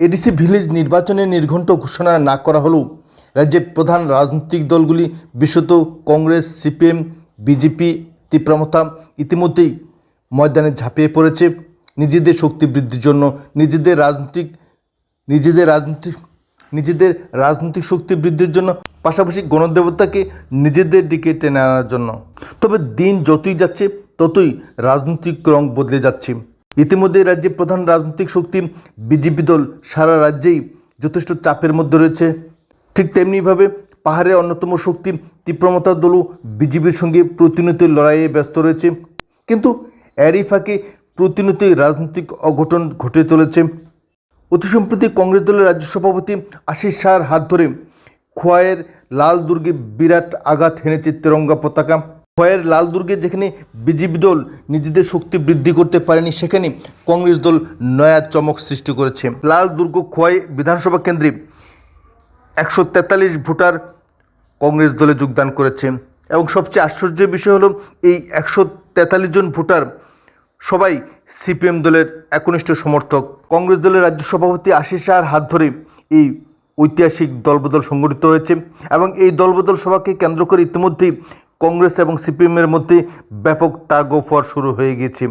ADC village নির্বাচনের নির্ঘণ্ট ঘোষণা না করা হলেও রাজ্যের প্রধান রাজনৈতিক দলগুলি বিশেষত কংগ্রেস, সিপিএম, বিজেপি, তীব্রমতা ইতিমধ্যেই ময়দানে ঝাঁপিয়ে পড়েছে। নিজেদের শক্তি বৃদ্ধির জন্য নিজেদের রাজনৈতিক নিজেদের রাজনৈতিক নিজেদের রাজনৈতিক শক্তি বৃদ্ধির জন্য, পাশাপাশি গণদেবতাকে নিজেদের দিকে টেনে আনার জন্য। তবে দিন যতই যাচ্ছে, ততই রাজনৈতিক রং বদলে যাচ্ছে। ইতিমধ্যে রাজ্যে প্রধান রাজনৈতিক শক্তি বিজেপি দল সারা রাজ্যেই যথেষ্ট চাপের মধ্যে রয়েছে। ঠিক তেমনিভাবে পাহাড়ের অন্যতম শক্তি তীব্রমতা দলও বিজেপির সঙ্গে প্রতিনিয়ত লড়াইয়ে ব্যস্ত রয়েছে। কিন্তু এরই ফাঁকে প্রতিনিয়তই রাজনৈতিক অঘটন ঘটে চলেছে। অতি সম্প্রতি কংগ্রেস দলের রাজ্য সভাপতি আশিস শাহর হাত ধরে খোয়াইয়ের লাল দুর্গে বিরাট আঘাত হেনেছে তেরঙ্গা পতাকা। খোয়াইয়ের লাল দুর্গে যেখানে বিজেপি দল নিজেদের শক্তি বৃদ্ধি করতে পারেনি, সেখানে কংগ্রেস দল নয়া চমক সৃষ্টি করেছে। লাল দুর্গ খোয়াই বিধানসভা কেন্দ্রে একশো তেতাল্লিশ ভোটার কংগ্রেস দলে যোগদান করেছে। এবং সবচেয়ে আশ্চর্যের বিষয় হলো, এই একশো তেতাল্লিশ জন ভোটার সবাই সিপিএম দলের একনিষ্ঠ সমর্থক। কংগ্রেস দলের রাজ্য সভাপতি আশিস শাহর হাত ধরে এই ঐতিহাসিক দলবদল সংগঠিত হয়েছে এবং এই দলবদল সভাকে কেন্দ্র করে ইতিমধ্যেই কংগ্রেস এবং সিপিএমের মধ্যে ব্যাপক টাগ শুরু হয়ে গিয়েছে।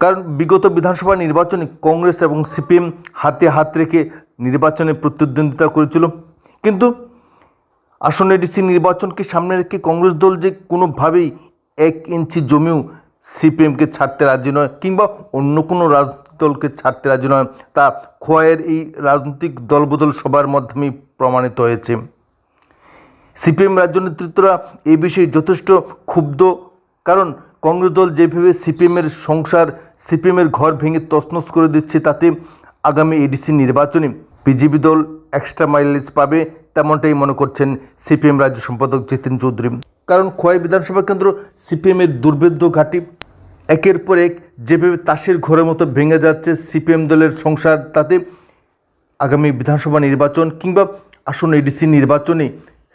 কারণ বিগত বিধানসভা নির্বাচনে কংগ্রেস এবং সিপিএম হাতে হাত রেখে নির্বাচনে প্রতিদ্বন্দ্বিতা করেছিল। কিন্তু আসন্ন ডিসি নির্বাচনকে সামনে রেখে কংগ্রেস দল যে কোনোভাবেই এক ইঞ্চি জমিও সিপিএমকে ছাড়তে রাজি নয় কিংবা অন্য কোনো রাজনৈতিক দলকে ছাড়তে রাজি নয়, তা খোয়াইয়ের এই রাজনৈতিক দলবদল সবার মাধ্যমেই প্রমাণিত হয়েছে। সিপিএম রাজ্য নেতৃত্বরা এই বিষয়ে যথেষ্ট ক্ষুব্ধ। কারণ কংগ্রেস দল যেভাবে সিপিএমের সংসার, সিপিএমের ঘর ভেঙে তছনছ করে দিচ্ছে, তাতে আগামী এডিসি নির্বাচনে বিজেপি দল এক্সট্রা মাইলেজ পাবে তেমনটাই মনে করছেন সিপিএম রাজ্য সম্পাদক জিতেন চৌধুরী। কারণ খোয়াই বিধানসভা কেন্দ্র সিপিএমের দুর্ভেদ্য ঘাঁটি। একের পর এক যেভাবে তাসের ঘরের মতো ভেঙে যাচ্ছে সিপিএম দলের সংসার, তাতে আগামী বিধানসভা নির্বাচন কিংবা আসন্ন এডিসি নির্বাচনে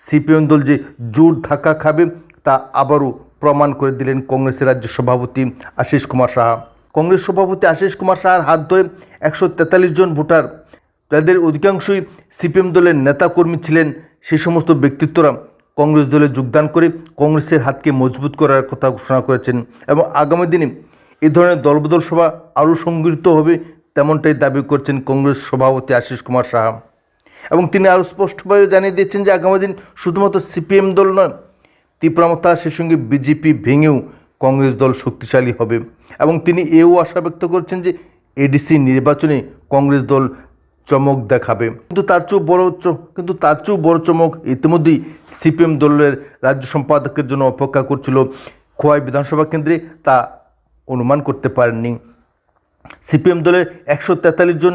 সিপিএম দল যে জোর ধাক্কা খাবে, তা আবারও প্রমাণ করে দিলেন কংগ্রেসের রাজ্য সভাপতি আশিস কুমার সাহা। কংগ্রেস সভাপতি আশিস কুমার সাহার হাত ধরে একশো তেতাল্লিশ জন ভোটার, যাদের অধিকাংশই সিপিএম দলের নেতাকর্মী ছিলেন সেই সমস্ত ব্যক্তিত্বরা কংগ্রেস দলে যোগদান করে কংগ্রেসের হাতকে মজবুত করার কথা ঘোষণা করেছেন এবং আগামী দিনে এ ধরনের দলবদল সভা আরও সংগঠিত হবে, তেমনটাই দাবি করছেন কংগ্রেস সভাপতি আশিস কুমার সাহা। এবং তিনি আরও স্পষ্টভাবে জানিয়ে দিয়েছেন যে আগামী দিন শুধুমাত্র সিপিএম দল নয় তীব্রমতা সে সঙ্গে বিজেপি ভেঙেও কংগ্রেস দল শক্তিশালী হবে। এবং তিনি এও আশা ব্যক্ত করছেন যে এডিসি নির্বাচনে কংগ্রেস দল চমক দেখাবে। কিন্তু তার চেয়েও বড় কিন্তু তার চেয়েও বড় চমক ইতিমধ্যেই সিপিএম দলের রাজ্য সম্পাদকের জন্য অপেক্ষা করছিল খোয়াই বিধানসভা কেন্দ্রে, তা অনুমান করতে পারেননি। সিপিএম দলের একশো তেতাল্লিশ জন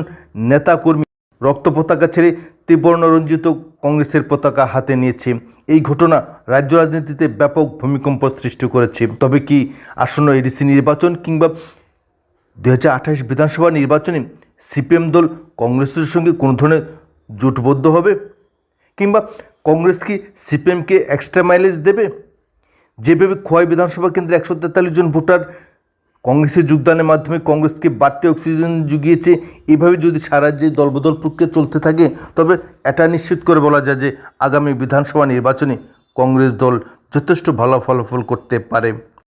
নেতাকর্মী রক্ত পতাকা ছেড়ে ত্রিবর্ণ রঞ্জিত কংগ্রেসের পতাকা হাতে নিয়েছে। এই ঘটনা রাজ্য রাজনীতিতে ব্যাপক ভূমিকম্প সৃষ্টি করেছে। তবে কি আসন্ন এডিসি নির্বাচন কিংবা দু হাজার আঠাশ বিধানসভা নির্বাচনে সিপিএম দল কংগ্রেসের সঙ্গে কোনো ধরনের জোটবদ্ধ হবে? কিংবা কংগ্রেস কি সিপিএমকে এক্সট্রা মাইলেজ দেবে? যেভাবে খোয়াই বিধানসভা কেন্দ্রে একশো তেতাল্লিশ জন ভোটার কংগ্রেসের যোগদানের মাধ্যমে কংগ্রেসকে বাড়তি অক্সিজেন জুগিয়েছে। এভাবে যদি সারা রাজ্যে দলবদল প্রক্রিয়া চলতে থাকে, তবে এটা নিশ্চিত করে বলা যায় যে আগামী বিধানসভা নির্বাচনে কংগ্রেস দল যথেষ্ট ভালো ফলাফল করতে পারে।